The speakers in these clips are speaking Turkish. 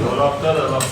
Dolapta da bak.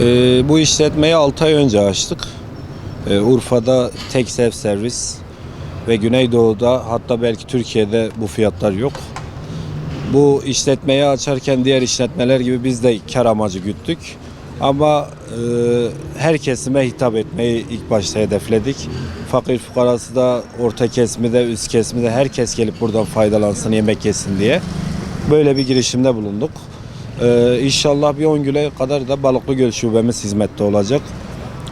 Ee, bu işletmeyi 6 ay önce açtık. Ee, Urfa'da tek self servis ve Güneydoğu'da hatta belki Türkiye'de bu fiyatlar yok. Bu işletmeyi açarken diğer işletmeler gibi biz de kar amacı güttük. Ama e, her kesime hitap etmeyi ilk başta hedefledik. Fakir fukarası da, orta kesimi de, üst kesimi de herkes gelip buradan faydalansın, yemek yesin diye. Böyle bir girişimde bulunduk. Ee, inşallah bir 10 güne kadar da Balıklı Göl şubemiz hizmette olacak.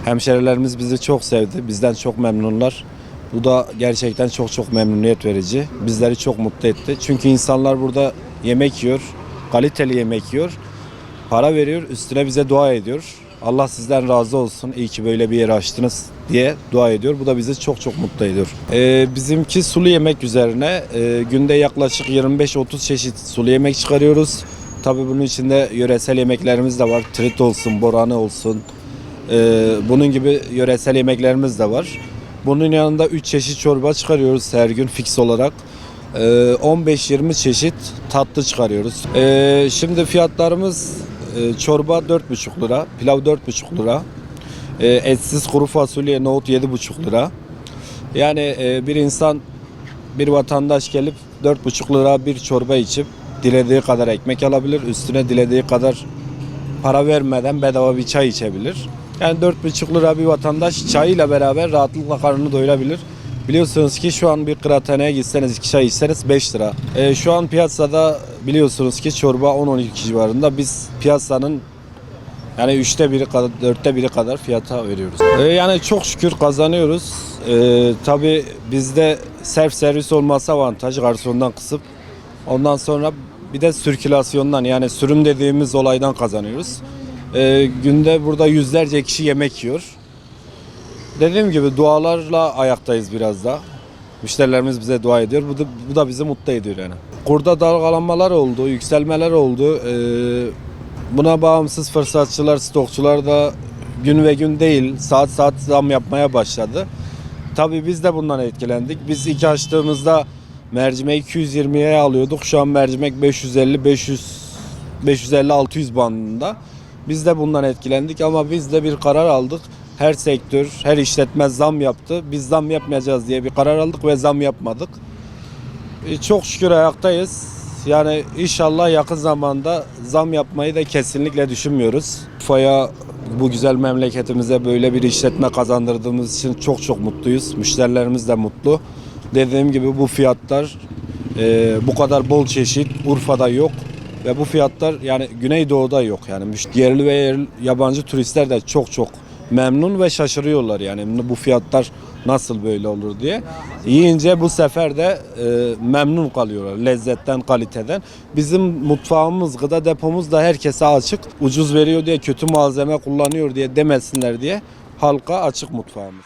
Hemşerilerimiz bizi çok sevdi. Bizden çok memnunlar. Bu da gerçekten çok çok memnuniyet verici. Bizleri çok mutlu etti. Çünkü insanlar burada yemek yiyor. Kaliteli yemek yiyor. Para veriyor. Üstüne bize dua ediyor. Allah sizden razı olsun. İyi ki böyle bir yer açtınız diye dua ediyor. Bu da bizi çok çok mutlu ediyor. Ee, bizimki sulu yemek üzerine e, günde yaklaşık 25-30 çeşit sulu yemek çıkarıyoruz. Tabii bunun içinde yöresel yemeklerimiz de var. Trit olsun, borane olsun. Ee, bunun gibi yöresel yemeklerimiz de var. Bunun yanında 3 çeşit çorba çıkarıyoruz her gün fix olarak. Ee, 15-20 çeşit tatlı çıkarıyoruz. Ee, şimdi fiyatlarımız e, çorba 4,5 lira, pilav 4,5 lira. Ee, etsiz kuru fasulye, nohut 7,5 lira. Yani e, bir insan, bir vatandaş gelip 4,5 lira bir çorba içip dilediği kadar ekmek alabilir. Üstüne dilediği kadar para vermeden bedava bir çay içebilir. Yani 4,5 lira bir vatandaş çayıyla beraber rahatlıkla karnını doyurabilir. Biliyorsunuz ki şu an bir kıraathaneye gitseniz iki çay içseniz 5 lira. Ee, şu an piyasada biliyorsunuz ki çorba 10-12 civarında. Biz piyasanın yani üçte biri kadar, dörtte biri kadar fiyata veriyoruz. Ee, yani çok şükür kazanıyoruz. Ee, tabii bizde self servis olması avantaj garsondan kısıp. Ondan sonra bir de sirkülasyondan yani sürüm dediğimiz olaydan kazanıyoruz. Ee, günde burada yüzlerce kişi yemek yiyor. Dediğim gibi dualarla ayaktayız biraz da. Müşterilerimiz bize dua ediyor. Bu da, bu da bizi mutlu ediyor yani. Kurda dalgalanmalar oldu, yükselmeler oldu. Ee, buna bağımsız fırsatçılar, stokçular da gün ve gün değil, saat saat zam yapmaya başladı. Tabii biz de bundan etkilendik. Biz ilk açtığımızda mercimeği 220'ye alıyorduk. Şu an mercimek 550, 500, 550, 600 bandında. Biz de bundan etkilendik ama biz de bir karar aldık. Her sektör, her işletme zam yaptı. Biz zam yapmayacağız diye bir karar aldık ve zam yapmadık. E, Çok şükür ayaktayız. Yani inşallah yakın zamanda zam yapmayı da kesinlikle düşünmüyoruz. Urfa'ya bu güzel memleketimize böyle bir işletme kazandırdığımız için çok çok mutluyuz. Müşterilerimiz de mutlu. Dediğim gibi bu fiyatlar e, bu kadar bol çeşit Urfa'da yok. Ve bu fiyatlar yani Güneydoğu'da yok. Yani yerli ve yerli, yabancı turistler de çok çok memnun ve şaşırıyorlar yani bu fiyatlar nasıl böyle olur diye. Yiyince bu sefer de e, memnun kalıyorlar lezzetten, kaliteden. Bizim mutfağımız, gıda depomuz da herkese açık. Ucuz veriyor diye, kötü malzeme kullanıyor diye demesinler diye halka açık mutfağımız.